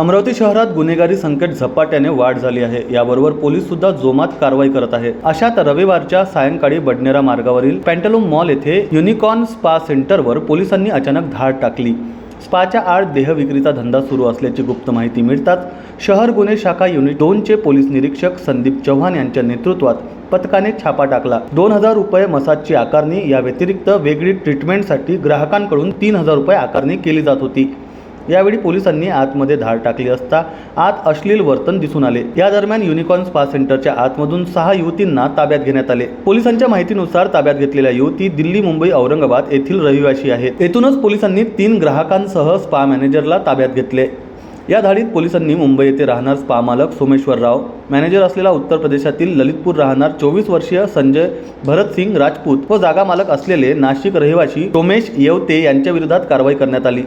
अमरावती शहरात गुन्हेगारी संकट झपाट्याने वाढ झाली आहे. याबरोबर पोलीस सुद्धा जोमात कारवाई करत आहे. अशात रविवारच्या सायंकाळी बडनेरा मार्गावरील पॅन्टलूम मॉल येथे युनिकॉर्न स्पा सेंटरवर पोलिसांनी अचानक धाड टाकली. स्पाच्या आड देहविक्रीचा धंदा सुरू असल्याची गुप्त माहिती मिळताच शहर गुन्हे शाखा युनिट दोनचे पोलीस निरीक्षक संदीप चव्हाण यांच्या नेतृत्वात पथकाने छापा टाकला. दोन हजार रुपये मसाजची आकारणी या व्यतिरिक्त वेगळी ट्रीटमेंटसाठी ग्राहकांकडून तीन हजार रुपये आकारणी केली जात होती. यावेळी पोलिसांनी आतमध्ये धाड टाकली असता आत अश्लील वर्तन दिसून आले. या दरम्यान युनिकॉर्न स्पा सेंटरच्या आतमधून सहा युवतींना ताब्यात घेण्यात आले. पोलिसांच्या माहितीनुसार ताब्यात घेतलेल्या युवती दिल्ली मुंबई औरंगाबाद येथील रहिवाशी आहेत येथूनच पोलिसांनी तीन ग्राहकांसह स्पा मॅनेजरला ताब्यात घेतले. या धाडीत पोलिसांनी मुंबई येथे राहणार स्पा मालक सोमेश्वर राव मॅनेजर असलेला उत्तर प्रदेशातील ललितपूर राहणार चोवीस वर्षीय संजय भरत सिंग राजपूत व जागा मालक असलेले नाशिक रहिवाशी सोमेश येवते यांच्या विरोधात कारवाई करण्यात आली.